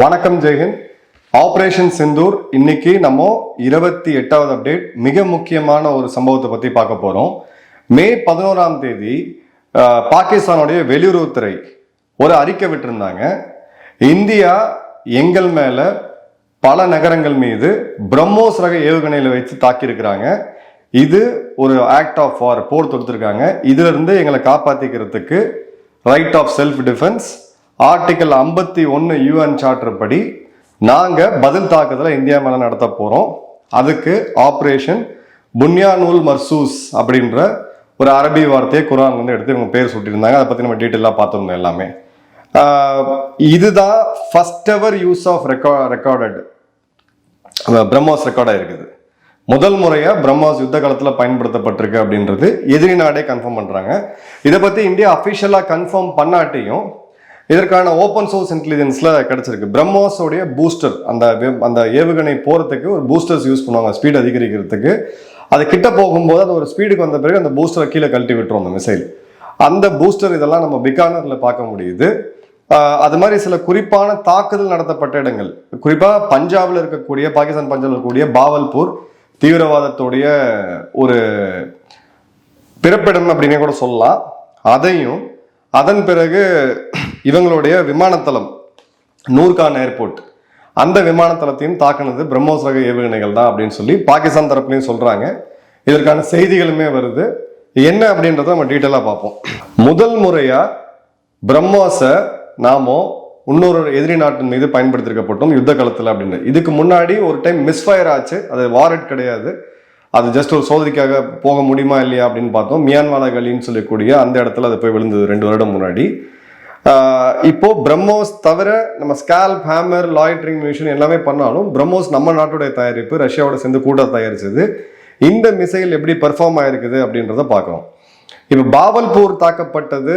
வணக்கம் ஜெயஹிந்த் ஆப்ரேஷன் சிந்தூர் இன்னைக்கு நம்ம இருபத்தி எட்டாவது அப்டேட் மிக முக்கியமான ஒரு சம்பவத்தை பத்தி பார்க்க போறோம். மே பதினோராம் தேதி பாகிஸ்தானுடைய வெளியுறவுத்துறை ஒரு அறிக்கை விட்டிருந்தாங்க. இந்தியா எங்கள் மேல பல நகரங்கள் மீது பிரம்மோஸ் ரக ஏவுகணையில வச்சு தாக்கியிருக்கிறாங்க. இது ஒரு ஆக்ட் ஆஃப் வார் போர் தொடுத்திருக்காங்க. இதுல இருந்து எங்களை காப்பாத்திக்கிறதுக்கு right of self defence article ஐம்பத்தி ஒன்று யூஎன் சார்ட்டர் படி நாங்கள் பதில் தாக்குதலை இந்தியா மேலே நடத்த போகிறோம் அதுக்கு ஆப்ரேஷன் புன்யானூல் மர்சூஸ் அப்படின்ற ஒரு அரபி வார்த்தையை குரான் வந்து எடுத்து இவங்க பேர் சுட்டிருந்தாங்க அதை பற்றி நம்ம டீட்டெயிலாக பார்த்துருந்தோம் எல்லாமே. இதுதான் ஃபஸ்ட் எவர் யூஸ் ஆஃப் ரெக்கா ரெக்கார்டட் பிரம்மோஸ் ரெக்கார்டாக இருக்குது. முதல் முறையாக பிரம்மாஸ் யுத்த காலத்தில் பயன்படுத்தப்பட்டிருக்கு அப்படின்றது எதிரி நாடே கன்ஃபார்ம் பண்ணுறாங்க இதை பற்றி இந்தியா அஃபிஷியலாக கன்ஃபார்ம் பண்ணாட்டியும் இதற்கான ஓப்பன் சோர்ஸ் இன்டெலிஜென்ஸில் கிடச்சிருக்கு. பிரம்மோஸோடைய பூஸ்டர் அந்த வே- அந்த ஏவுகணை போகிறதுக்கு ஒரு பூஸ்டர்ஸ் யூஸ் பண்ணுவாங்க ஸ்பீட் அதிகரிக்கிறதுக்கு. அது கிட்ட போகும்போது அது ஒரு ஸ்பீடுக்கு வந்த பிறகு அந்த பூஸ்டரை கீழே கழட்டி விட்டுரும் அந்த மிசைல் அந்த பூஸ்டர் இதெல்லாம் நம்ம பிகானரில் பார்க்க முடியுது. அது மாதிரி சில குறிப்பான தாக்குதல் நடத்தப்பட்ட இடங்கள். குறிப்பாக பஞ்சாபில் இருக்கக்கூடிய பாகிஸ்தான் பஞ்சாபில் இருக்கக்கூடிய பாவல்பூர் தீவிரவாதத்துடைய ஒரு பிறப்பிடம் அப்படின்னே கூட சொல்லலாம். அதையும் அதன் பிறகு இவங்களுடைய விமானத்தளம் நூர்கான் ஏர்போர்ட். அந்த விமானத்தளத்தையும் தாக்குனது பிரம்மோஸ் ரக ஏவுகணைகள் தான் அப்படின்னு சொல்லி பாகிஸ்தான் தரப்புலையும் சொல்கிறாங்க இதற்கான செய்திகளுமே வருது. என்ன அப்படின்றத நம்ம டீட்டெயிலாக பார்ப்போம். முதல் முறையாக பிரம்மோஸை நாமோ இன்னொரு எதிரி நாட்டின் மீது பயன்படுத்திருக்கப்பட்டோம் யுத்த காலத்தில் அப்படின்னு. இதுக்கு முன்னாடி ஒரு டைம் மிஸ்ஃபயர் ஆச்சு. அது வாரட் கிடையாது. அது ஜஸ்ட் ஒரு சோதனைக்காக போக முடியுமா இல்லையா அப்படின்னு பார்த்தோம். மியான்வாலா கலின்னு சொல்லக்கூடிய அந்த இடத்துல அது போய் விழுந்தது ரெண்டு வருடம் முன்னாடி. இப்போ பிரம்மோஸ் தவிர நம்ம ஸ்கேல் ஹேமர் லாய்ட்ரிங் மிஷின் எல்லாமே பண்ணாலும் பிரம்மோஸ் நம்ம நாட்டுடைய தயாரிப்பு ரஷ்யாவோட சேர்ந்து கூட தயாரிச்சது. இந்த மிசைல் எப்படி பெர்ஃபார்ம் ஆயிருக்குது அப்படின்றத பார்க்குறோம் இப்போ பாவல்பூர் தாக்கப்பட்டது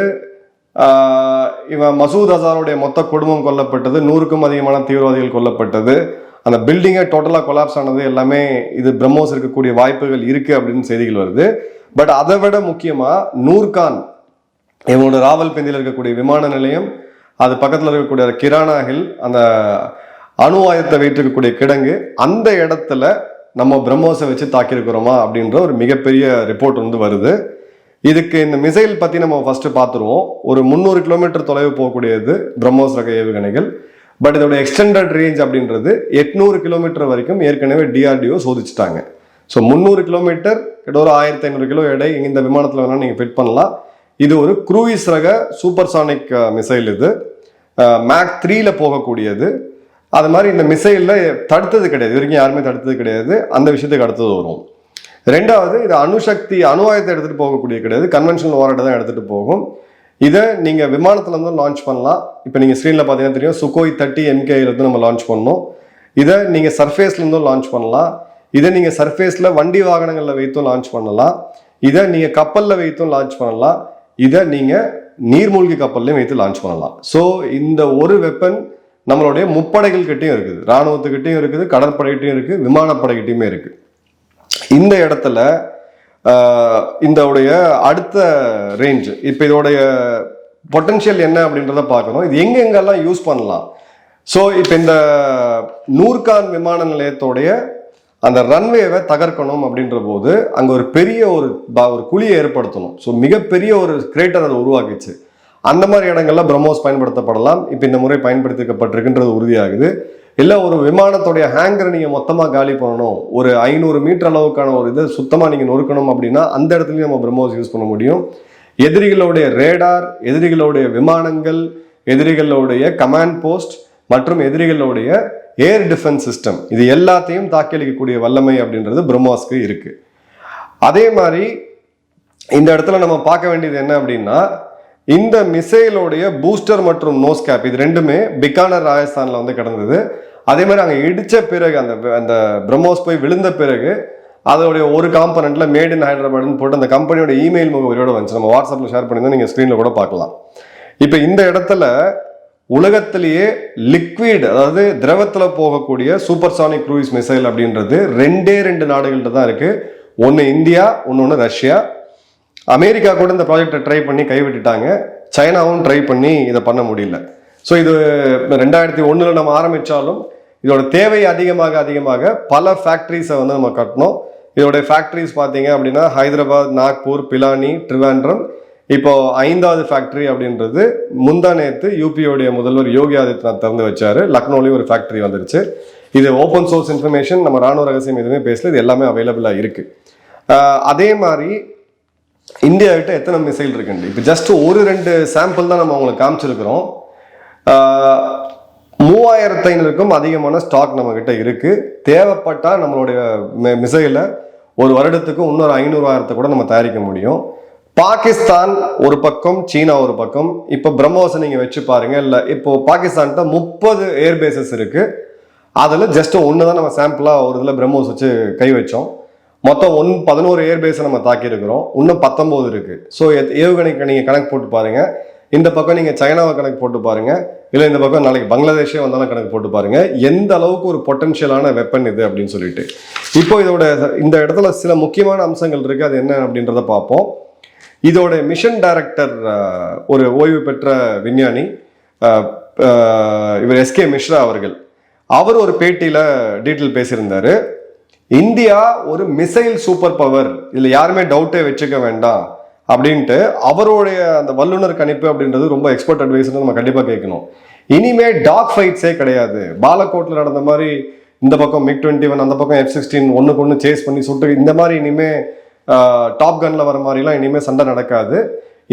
இவன் மசூத் அசாருடைய மொத்த குடும்பம் கொல்லப்பட்டது நூறுக்கும் அதிகமான தீவிரவாதிகள் கொல்லப்பட்டது. அந்த பில்டிங்கே டோட்டலாக கொலாப்ஸ் ஆனது எல்லாமே இது பிரம்மோஸ் இருக்கக்கூடிய வாய்ப்புகள் இருக்குது அப்படின்னு செய்திகள் வருது. பட் அதை விட முக்கியமாக நூர்கான் இவங்களோட ராவல்பிந்தியில் இருக்கக்கூடிய விமான நிலையம் அது பக்கத்தில் இருக்கக்கூடிய கிரானா ஹில் அந்த அணு ஆயுதத்தை வைத்திருக்கக்கூடிய கிடங்கு அந்த இடத்துல நம்ம பிரம்மோஸை வச்சு தாக்கியிருக்கிறோமா அப்படின்ற ஒரு மிகப்பெரிய ரிப்போர்ட் வந்து வருது. இதுக்கு இந்த மிசைல் பற்றி நம்ம ஃபஸ்ட்டு பார்த்துருவோம். ஒரு முந்நூறு கிலோமீட்டர் தொலைவு போகக்கூடியது பிரம்மோஸ் ரக ஏவுகணைகள். பட் இதோட எக்ஸ்டெண்டட் ரேஞ்ச் அப்படின்றது எட்நூறு கிலோமீட்டர் வரைக்கும் ஏற்கனவே டிஆர்டிஓ சோதிச்சுட்டாங்க. ஸோ முந்நூறு கிலோமீட்டர் கிட்ட ஒரு ஆயிரத்தி ஐநூறு கிலோ எடை இந்த விமானத்தில் வேணால் நீங்கள் ஃபிட் பண்ணலாம். இது ஒரு குரூயிஸ் ரக சூப்பர்சானிக் மிசைல் இது. மேக் த்ரீல போகக்கூடியது. அது மாதிரி இந்த மிசைலில் தடுத்தது கிடையாது. இது வரைக்கும் யாருமே தடுத்தது கிடையாது. அந்த விஷயத்துக்கு அடுத்தது வரும். ரெண்டாவது இது அணுசக்தி அணுவாயத்தை எடுத்துகிட்டு போகக்கூடிய கிடையாது. கன்வென்ஷனல் வாரட்டை தான் எடுத்துகிட்டு போகும். இதை நீங்கள் விமானத்துலேருந்து லான்ச் பண்ணலாம். இப்போ நீங்கள் ஸ்க்ரீனில் பார்த்தீங்கன்னா தெரியும் சுகோய் தேர்ட்டி எம்கேலேருந்து நம்ம லான்ச் பண்ணோம் இதை நீங்கள் சர்ஃபேஸ்லேருந்தும் லான்ச் பண்ணலாம். இதை நீங்கள் சர்ஃபேஸில் வண்டி வாகனங்களில் வைத்தும் லான்ச் பண்ணலாம். இதை நீங்கள் கப்பலில் வைத்தும் லான்ச் பண்ணலாம். இதை நீங்கள் நீர்மூழ்கி கப்பல்லையும் வைத்து லான்ச் பண்ணலாம். ஸோ இந்த ஒரு வெப்பன் நம்மளுடைய முப்படைகள் கிட்டயும் இருக்குது. இராணுவத்துக்கிட்டையும் இருக்குது கடற்படைகிட்டையும் இருக்குது விமானப்படைகிட்டையுமே இருக்குது. இந்த இடத்துல ஆஹ், அடுத்த ரேஞ்ச் இப்போ இதோடைய பொட்டன்ஷியல் என்ன அப்படின்றத பார்க்கணும். இது எங்கெங்கெல்லாம் யூஸ் பண்ணலாம். ஸோ இப்போ இந்த நூர்கான் விமான நிலையத்தோடைய அந்த ரன்வேவை தகர்க்கணும் அப்படின்ற போது அங்கே ஒரு பெரிய ஒரு ப- ஒரு குழியை ஏற்படுத்தணும். ஸோ மிகப்பெரிய ஒரு கிரேட்டர் அதை உருவாக்கிச்சு. அந்த மாதிரி இடங்கள்ல பிரம்மோஸ் பயன்படுத்தப்படலாம். இப்போ இந்த முறை பயன்படுத்திக்கப்பட்டிருக்குன்றது உறுதியாகுது. இல்லை ஒரு விமானத்துடைய ஹேங்கரை நீங்கள் மொத்தமாக காலி பண்ணணும். ஒரு ஐநூறு மீட்டர் அளவுக்கான ஒரு இது சுத்தமாக நீங்கள் நொறுக்கணும் அப்படின்னா அந்த இடத்துலையும் நம்ம பிரம்மோஸ் யூஸ் பண்ண முடியும். எதிரிகளுடைய ரேடார் எதிரிகளுடைய விமானங்கள் எதிரிகளுடைய கமாண்ட் போஸ்ட் மற்றும் எதிரிகளுடைய ஏர் டிஃபென்ஸ் சிஸ்டம் இது எல்லாத்தையும் தாக்கியளிக்கக்கூடிய வல்லமை அப்படின்றது பிரம்மோஸ்க்கு இருக்குது அதே மாதிரி இந்த இடத்துல நம்ம பார்க்க வேண்டியது என்ன அப்படின்னா இந்த மிசைலோடைய பூஸ்டர் மற்றும் நோஸ் கேப் இது ரெண்டுமே பிகானர் ராஜஸ்தானில் வந்து கிடந்தது. அதே மாதிரி அங்கே இடித்த பிறகு அந்த அந்த பிரம்மோஸ் போய் விழுந்த பிறகு அதோடைய ஒரு காம்பனண்ட்ல மேட் இன் ஹைதராபாத்னு போட்டு அந்த கம்பெனியோட இமெயில் முகவரியோட வந்துச்சு. நம்ம வாட்ஸ்அப்பில் ஷேர் பண்ணியிருந்தா நீங்கள் ஸ்க்ரீனில் கூட பார்க்கலாம். இப்போ இந்த இடத்துல உலகத்திலேயே லிக்விட் அதாவது திரவத்தில் போகக்கூடிய சூப்பர்சானிக் க்ரூஸ் மிசைல் அப்படின்றது ரெண்டே ரெண்டு நாடுகள்கிட்ட தான் இருக்குது ஒன்று இந்தியா இன்னொன்று ரஷ்யா. அமெரிக்கா கூட இந்த ப்ராஜெக்டை ட்ரை பண்ணி கைவிட்டுட்டாங்க. சைனாவும் ட்ரை பண்ணி இதை பண்ண முடியல. ஸோ இது ரெண்டாயிரத்தி ஒன்றில் நம்ம ஆரம்பிச்சாலும் இதோட தேவை அதிகமாக அதிகமாக பல ஃபேக்ட்ரிஸை வந்து நம்ம கட்டணும். இதோடைய ஃபேக்ட்ரிஸ் பார்த்தீங்க அப்படின்னா ஹைதராபாத் நாக்பூர் பிலானி ட்ரிவாண்ட்ரம். இப்போ ஐந்தாவது ஃபேக்ட்ரி அப்படின்றது முந்தா நேற்று யூபியோடைய முதல்வர் யோகி ஆதித்யநாத் திறந்து வச்சார். லக்னோலையும் ஒரு ஃபேக்ட்ரி வந்துருச்சு. இது ஓப்பன் சோர்ஸ் இன்ஃபர்மேஷன் நம்ம ராணுவ ரகசியம் எதுவுமே பேசல. இது எல்லாமே அவைலபிளாக இருக்குது அதே மாதிரி இந்தியாவிட்ட எத்தனை மிசைல் இருக்குண்டு இப்போ ஜஸ்ட் ஒரு ரெண்டு சாம்பிள் தான் நம்ம அவங்களுக்கு காமிச்சிருக்கிறோம். மூவாயிரத்து ஐநூறுக்கும் அதிகமான ஸ்டாக் நம்மக்கிட்ட இருக்குது தேவைப்பட்டால் நம்மளுடைய மிசைலை ஒரு வருடத்துக்கு இன்னொரு ஐநூறாயிரத்தை கூட நம்ம தயாரிக்க முடியும். பாகிஸ்தான் ஒரு பக்கம் சீனா ஒரு பக்கம். இப்போ பிரம்மோஸை நீங்கள் வச்சு பாருங்கள் இல்லை இப்போ பாகிஸ்தான்கிட்ட முப்பது ஏர்பேசஸ் இருக்குது அதில் ஜஸ்ட் ஒன்று தான் நம்ம சாம்பிளாக ஒரு இதில் பிரம்மோஸ் வச்சு கை வச்சோம். மொத்தம் ஒன் பதினோரு ஏர்பேஸை நம்ம தாக்கியிருக்கிறோம். இன்னும் பத்தொம்போது இருக்குது ஸோ ஏவுகணைக்கு நீங்கள் கணக்கு போட்டு பாருங்கள் இந்த பக்கம் நீங்கள் சைனாவை கணக்கு போட்டு பாருங்கள் இல்லை இந்த பக்கம் நாளைக்கு பங்களாதேஷே வந்தாலும் கணக்கு போட்டு பாருங்கள் எந்த அளவுக்கு ஒரு பொட்டன்ஷியலான வெப்பன் இது அப்படின்னு சொல்லிட்டு. இப்போ இதோட இந்த இடத்துல சில முக்கியமான அம்சங்கள் இருக்குது அது என்ன அப்படின்றத பார்ப்போம். இதோட மிஷன் டைரக்டர் ஒரு ஓய்வு பெற்ற விஞ்ஞானி இவர் எஸ்கே மிஸ்ரா அவர்கள். அவர் ஒரு பேட்டியில் டீட்டெயில் பேசியிருந்தார். இந்தியா ஒரு மிசைல் சூப்பர் பவர் இதில் யாருமே டவுட்டே வச்சுக்க வேண்டாம். அப்படின்ட்டு அவருடைய அந்த வல்லுநர் கணிப்பு அப்படின்றது ரொம்ப எக்ஸ்பர்ட் அட்வைஸ் நம்ம கண்டிப்பாக கேட்கணும். இனிமே டாக் ஃபைட்ஸே கிடையாது. பாலக்கோட்டில் நடந்த மாதிரி இந்த பக்கம் மிக் டுவெண்ட்டி ஒன் அந்த பக்கம் எஃப் சிக்ஸ்டீன் ஒன்றுக்கு ஒன்று சேஸ் பண்ணி சுட்டு இந்த மாதிரி இனிமே டாப் கன்ல வர மாதிரிலாம் இனிமே சண்டை நடக்காது.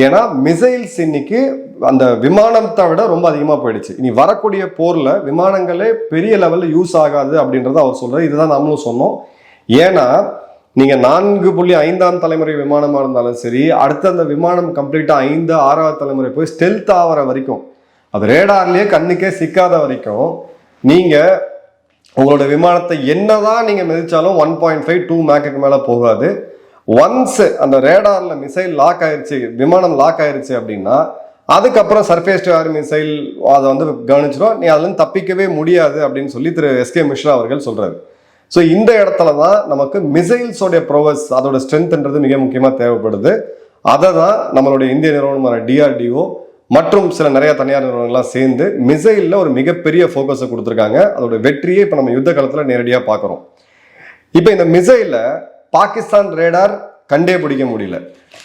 ஏன்னா மிசைல்ஸ் இன்னைக்கு அந்த விமானத்தை விட ரொம்ப அதிகமாக போயிடுச்சு. இனி வரக்கூடிய போரில் விமானங்களே பெரிய லெவலில் யூஸ் ஆகாது அப்படின்றத அவர் சொல்கிறார் இதுதான் நாமளும் சொன்னோம். ஏன்னா நீங்கள் நான்கு புள்ளி ஐந்தாம் தலைமுறை விமானமாக இருந்தாலும் சரி அடுத்த அந்த விமானம் கம்ப்ளீட்டாக ஐந்து ஆறாவது தலைமுறை போய் ஸ்டெல்த் ஆகிற வரைக்கும் அது ரேடார்லேயே கண்ணுக்கே சிக்காத வரைக்கும் நீங்கள் உங்களோட விமானத்தை என்னதான் நீங்கள் மிதிச்சாலும் ஒன் பாயிண்ட் ஃபைவ் டூ மேக்குக்கு மேலே போகாது. ஒன்ஸ் அந்த ரேடாரில் மிசைல் லாக் ஆயிடுச்சு விமானம் லாக் ஆயிடுச்சு அப்படின்னா அதுக்கப்புறம் சர்ஃபேஸ் டு ஏர் மிசைல் அதை வந்து கவனிச்சிடும் நீ அதுலேருந்து தப்பிக்கவே முடியாது அப்படின்னு சொல்லி திரு எஸ்கே மிஸ்ரா அவர்கள் சொல்கிறாரு ஸோ இந்த இடத்துல தான் நமக்கு மிசைல்ஸோடைய ப்ரோவஸ் அதோட ஸ்ட்ரென்த்ன்றது மிக முக்கியமாக தேவைப்படுது. அதை தான் நம்மளுடைய இந்திய நிறுவனமான டிஆர்டிஓ மற்றும் சில நிறைய தனியார் நிறுவனங்கள்லாம் சேர்ந்து மிசைலில் ஒரு மிகப்பெரிய ஃபோக்கஸை கொடுத்துருக்காங்க. அதோட வெற்றியை இப்போ நம்ம யுத்த காலத்தில் நேரடியாக பார்க்குறோம். இப்போ இந்த மிசைலில் பாகிஸ்தான் ரேடார் கண்டே பிடிக்க முடியல.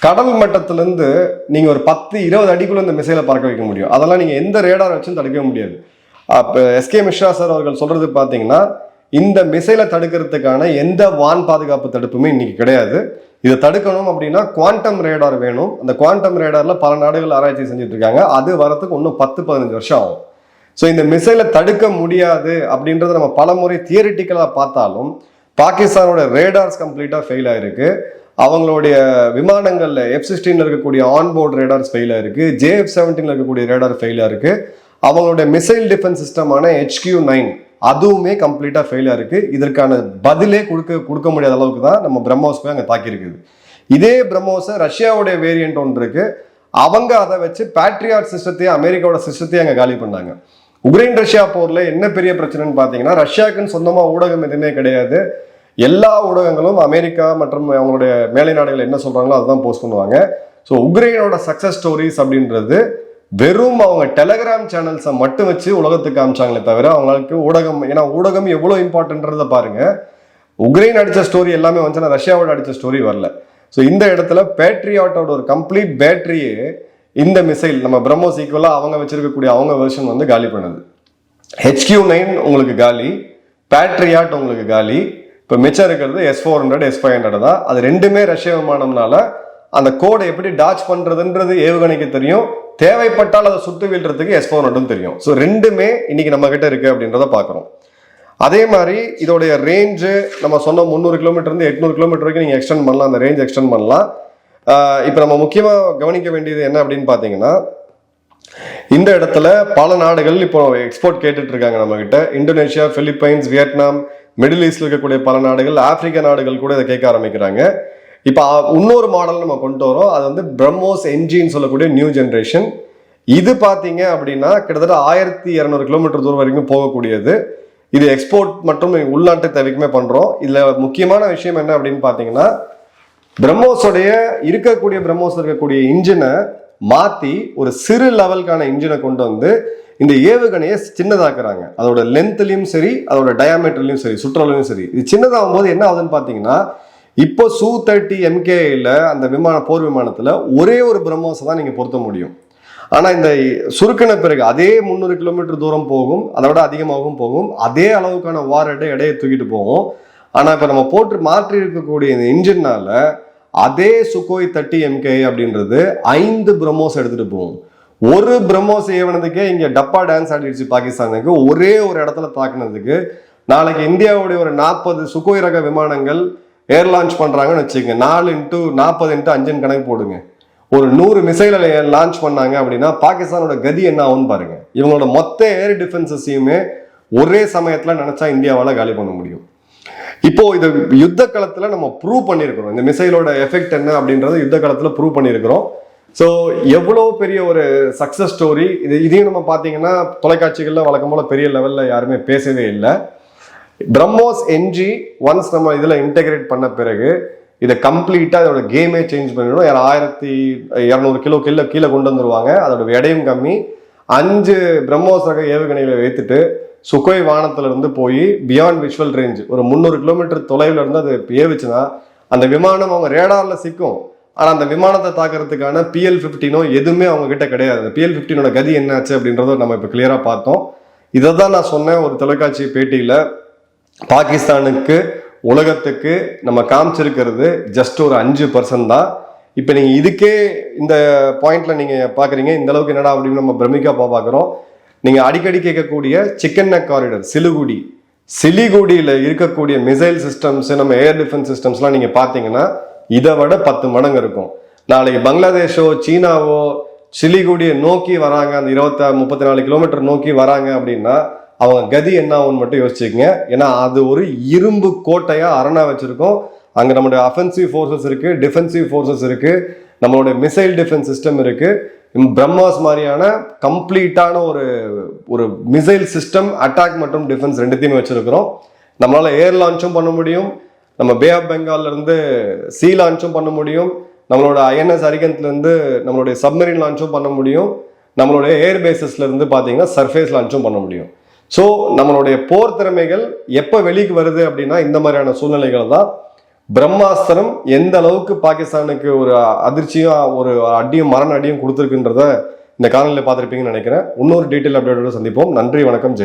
கடல் மட்டத்திலேருந்து நீங்கள் ஒரு பத்து இருபது அடிக்குள்ள இந்த மிசைலை பறக்க வைக்க முடியும். அதெல்லாம் நீங்கள் எந்த ரேடார் வச்சும் தடுக்கவே முடியாது. அப்போ எஸ்கே மிஸ்ரா சார் அவர்கள் சொல்கிறது பார்த்தீங்கன்னா இந்த மிசைலை தடுக்கிறதுக்கான எந்த வான் பாதுகாப்பு தடுப்புமே இன்னைக்கு கிடையாது. இதை தடுக்கணும் அப்படின்னா குவாண்டம் ரேடார் வேணும். அந்த குவாண்டம் ரேடாரில் பல நாடுகள் ஆராய்ச்சி செஞ்சுட்டு இருக்காங்க அது வரதுக்கு இன்னும் பத்து பதினஞ்சு வருஷம் ஆகும். ஸோ இந்த மிசைலை தடுக்க முடியாது அப்படின்றத நம்ம பல முறை தியரிட்டிக்கலாக பார்த்தாலும் பாகிஸ்தானோட ரேடார்ஸ் கம்ப்ளீட்டாக ஃபெயில் ஆயிருக்கு. அவங்களுடைய விமானங்களில் எஃப் சிக்ஸ்டீனில் இருக்கக்கூடிய ஆன்போர்ட் ரேடார்ஸ் ஃபெயில் ஆயிருக்கு. ஜேஎஃப் செவன்டீனில் இருக்கக்கூடிய ரேடார் ஃபெயில் ஆயிருக்கு. அவங்களுடைய மிசைல் டிஃபென்ஸ் சிஸ்டமான ஹெச்கியூ நைன் அதுவுமே கம்ப்ளீட்டாக ஃபெயிலாக இருக்குது இதற்கான பதிலே கொடுக்க கொடுக்க முடியாத அளவுக்கு தான் நம்ம பிரம்மோஸ் போய் அங்கே தாக்கியிருக்குது. இதே பிரம்மோஸை ரஷ்யாவுடைய வேரியன்ட் ஒன்று இருக்குது அவங்க அதை வச்சு பேட்ரியாட் சிஸ்டத்தையும் அமெரிக்காவோட சிஸ்டத்தையும் அங்கே காலி பண்ணாங்க. உக்ரைன் ரஷ்யா போரில் என்ன பெரிய பிரச்சனைன்னு பார்த்தீங்கன்னா ரஷ்யாவுக்குன்னு சொந்தமாக ஊடகம் எதுவுமே கிடையாது. எல்லா ஊடகங்களும் அமெரிக்கா மற்றும் அவங்களுடைய மேலை நாடுகள் என்ன சொல்கிறாங்களோ அதுதான் போஸ்ட் பண்ணுவாங்க. ஸோ உக்ரைனோட சக்ஸஸ் ஸ்டோரிஸ் அப்படின்றது வெறும் அவங்க டெலகிராம் சேனல்ஸை மட்டும் வச்சு உலகத்துக்கு காமிச்சாங்களே தவிர அவங்களுக்கு ஊடகம் ஏன்னா ஊடகம் எவ்வளோ இம்பார்ட்டன்றதை பாருங்க. உக்ரைன் அடித்த ஸ்டோரி எல்லாமே வந்துச்சுன்னா ரஷ்யாவோட அடித்த ஸ்டோரி வரல. ஸோ இந்த இடத்துல பேட்ரியாட்டோட ஒரு கம்ப்ளீட் பேட்டரியே இந்த மிசைல் நம்ம பிரம்மோஸ் ஈக்குவலாக அவங்க வச்சிருக்கக்கூடிய அவங்க வெர்ஷன் வந்து காலி பண்ணுது. ஹெச்கியூ நைன் உங்களுக்கு காலி பேட்ரியாட் உங்களுக்கு காலி. இப்போ மிச்சம் இருக்கிறது S four hundred S five hundred தான். அது ரெண்டுமே ரஷ்ய விமானம்னால அந்த கோடை எப்படி டாச் பண்றதுன்றது ஏவுகணைக்கு தெரியும். தேவைப்பட்டால் அதை சுட்டு வீழ்றதுக்கு எஸ் ஃபோர் தெரியும். ஸோ ரெண்டுமே இன்னைக்கு நம்ம கிட்ட இருக்கு அப்படின்றத பார்க்குறோம் அதே மாதிரி இதோடைய ரேஞ்சு நம்ம சொன்ன முந்நூறு கிலோமீட்டர் இருந்து எட்நூறு கிலோமீட்டர் வரைக்கும் நீங்கள் எக்ஸ்டெண்ட் பண்ணலாம். அந்த ரேஞ்ச் எக்ஸ்டெண்ட் பண்ணலாம். இப்போ நம்ம முக்கியமாக கவனிக்க வேண்டியது என்ன அப்படின்னு பார்த்தீங்கன்னா இந்த இடத்துல பல நாடுகள் இப்போ எக்ஸ்போர்ட் கேட்டுட்டு இருக்காங்க நம்ம கிட்ட. இந்தோனேஷியா பிலிப்பைன்ஸ் வியட்நாம் மிடில் ஈஸ்ட்ல இருக்கக்கூடிய பல நாடுகள் ஆப்பிரிக்க நாடுகள் கூட இதை கேட்க ஆரம்பிக்கிறாங்க. இப்போ இன்னொரு மாடல் நம்ம கொண்டு வரோம். அது வந்து பிரம்மோஸ் என்ஜின் சொல்லக்கூடிய நியூ ஜென்ரேஷன் இது பார்த்தீங்க அப்படின்னா கிட்டத்தட்ட ஆயிரத்தி இரநூறு கிலோமீட்டர் தூரம் வரைக்கும் போகக்கூடியது. இது எக்ஸ்போர்ட் மற்றும் உள்நாட்டு தேவைக்குமே பண்ணுறோம் இதில் முக்கியமான விஷயம் என்ன அப்படின்னு பார்த்தீங்கன்னா பிரம்மோஸோடைய இருக்கக்கூடிய பிரம்மோஸ் இருக்கக்கூடிய இன்ஜினை மாற்றி ஒரு சிறு லெவலுக்கான இன்ஜினை கொண்டு வந்து இந்த ஏவுகணையை சின்னதாக்குறாங்க. அதோட லென்த்லையும் சரி அதோட டயாமீட்டர்லையும் சரி சுற்றளவுலையும் சரி. இது சின்னதாகும் போது என்ன ஆகுதுன்னு பார்த்தீங்கன்னா இப்போ சூ தேர்ட்டி எம்கேல அந்த விமான போர் விமானத்தில் ஒரே ஒரு பிரம்மோஸை தான் நீங்கள் பொருத்த முடியும். ஆனால் இந்த சுருக்கின பிறகு அதே முந்நூறு கிலோமீட்டர் தூரம் போகும் அதை விட அதிகமாகவும் போகும். அதே அளவுக்கான வாரடை எடையை தூக்கிட்டு போகும். ஆனால் இப்போ நம்ம போட்டு மாற்றி இருக்கக்கூடிய இந்த இன்ஜின்னால அதே சுகோய் தேர்ட்டி எம்கே அப்படின்றது ஐந்து பிரம்மோஸ் எடுத்துட்டு போகும். ஒரு பிரம்மோஸ் ஏவனதுக்கே இங்கே டப்பா டான்ஸ் ஆடிடுச்சு பாகிஸ்தானுக்கு. ஒரே ஒரு இடத்துல தாக்குனதுக்கு நாளைக்கு இந்தியாவுடைய ஒரு நாற்பது சுகோய் ரக விமானங்கள் ஏர் லான்ச் பண்ணுறாங்கன்னு வச்சுக்கோங்க. நாலு இன்ட்டு நாற்பது இன்ட்டு அஞ்சுன்னு கணக்கு போடுங்க. ஒரு நூறு மிசைலை லான்ச் பண்ணாங்க அப்படின்னா பாகிஸ்தானோட கதி என்ன ஆகும்னு பாருங்க. இவங்களோட மொத்த ஏர் டிஃபென்சஸையுமே ஒரே சமயத்தில் நினச்சா இந்தியாவால் காலி பண்ண முடியும். இப்போ இது யுத்த காலத்தில் நம்ம ப்ரூவ் பண்ணியிருக்கிறோம் இந்த மிசைலோட எஃபெக்ட் என்ன அப்படின்றத யுத்த காலத்தில் ப்ரூவ் பண்ணியிருக்கிறோம் ஸோ எவ்வளோ பெரிய ஒரு சக்ஸஸ் ஸ்டோரி இது இதையும் நம்ம பார்த்தீங்கன்னா தொலைக்காட்சிகளில் வழக்கம் போல் பெரிய லெவலில் யாருமே பேசவே இல்லை. பிரம்மோஸ் என்ஜி ஒன்ஸ் நம்ம இதில் இன்டெகிரேட் பண்ண பிறகு இதை கம்ப்ளீட்டாக இதோட கேமே சேஞ்ச் பண்ணிடும் யார் ஆயிரத்தி இரநூறு கிலோ கீழே கீழே கொண்டு வந்துருவாங்க. அதோட எடையும் கம்மி. அஞ்சு பிரம்மோஸ் ரக ஏவுகணைகளை வைத்துட்டு சுகோய் வானத்திலிருந்து போய் பியாண்ட் விஷுவல் ரேஞ்ச் ஒரு முந்நூறு கிலோமீட்டர் தொலைவில் இருந்து அது ஏவிச்சுன்னா அந்த விமானம் அவங்க ரேடாரில் சிக்கும். ஆனால் அந்த விமானத்தை தாக்குறதுக்கான பிஎல் ஃபிஃப்டினோ எதுவுமே அவங்க கிட்ட கிடையாது. அந்த பிஎல் ஃபிஃப்டினோட கதி என்னாச்சு அப்படின்றத நம்ம இப்போ கிளியராக பார்த்தோம். இதை தான் நான் சொன்னேன் ஒரு தொலைக்காட்சி பேட்டியில். பாகிஸ்தானுக்கு உலகத்துக்கு நம்ம காமிச்சிருக்கிறது ஜஸ்ட் ஒரு அஞ்சு பர்சன்ட் தான். இப்போ நீங்கள் இதுக்கே இந்த பாயிண்ட்ல நீங்கள் பார்க்குறீங்க இந்த அளவுக்கு என்னடா அப்படின்னு நம்ம பிரமிக்கா பார்க்குறோம் நீங்கள் அடிக்கடி கேட்கக்கூடிய சிக்கன் நெக் காரிடர் சிலுகுடி. சிலிகுடியில் இருக்கக்கூடிய மிசைல் சிஸ்டம்ஸ் நம்ம ஏர் டிஃபென்ஸ் சிஸ்டம்ஸ்லாம் நீங்கள் பார்த்தீங்கன்னா இதை விட பத்து மடங்கு இருக்கும். நாளைக்கு பங்களாதேஷோ சீனாவோ சிலிகுடியை நோக்கி வராங்க அந்த இருபத்த முப்பத்தி நாலு கிலோமீட்டர் நோக்கி வராங்க அப்படின்னா அவங்க கதி என்ன ஆகும்னு மட்டும் யோசிச்சுக்கங்க. ஏன்னா அது ஒரு இரும்பு கோட்டையாக அரணா வச்சுருக்கோம். அங்கே நம்மளுடைய அஃபென்சிவ் ஃபோர்ஸஸ் இருக்குது டிஃபென்சிவ் ஃபோர்ஸஸ் இருக்குது நம்மளுடைய மிசைல் டிஃபென்ஸ் சிஸ்டம் இருக்குது பிரம்மாஸ் மாதிரியான கம்ப்ளீட்டான ஒரு ஒரு மிசைல் சிஸ்டம் அட்டாக் மற்றும் டிஃபென்ஸ் ரெண்டுத்தையுமே வச்சுருக்கிறோம். நம்மளால் ஏர் லான்ச்சும் பண்ண முடியும். நம்ம பே ஆஃப் பெங்கால்லேருந்து சீ சி லான்ச்சும் பண்ண முடியும். நம்மளோட ஐஎன்எஸ் அரிகந்த்லேருந்து நம்மளுடைய சப்மரின் லான்ச்சும் பண்ண முடியும். நம்மளுடைய ஏர் பேசஸ்லேருந்து பார்த்தீங்கன்னா சர்ஃபேஸ் லான்ச்சும் பண்ண முடியும். ஸோ நம்மளுடைய போர் திறமைகள் எப்போ வெளிக்கு வருது அப்படின்னா இந்த மாதிரியான சூழ்நிலைகள் தான். பிரம்மாஸ்திரம் எந்த அளவுக்கு பாகிஸ்தானுக்கு ஒரு அதிர்ச்சியும் ஒரு அடியும் மரண அடியும் கொடுத்துருக்குன்றத இந்த காணொலியில் பார்த்துருப்பீங்கன்னு நினைக்கிறேன். இன்னொரு டீட்டெயில் அப்டேட்டோட சந்திப்போம். நன்றி வணக்கம் ஜெய்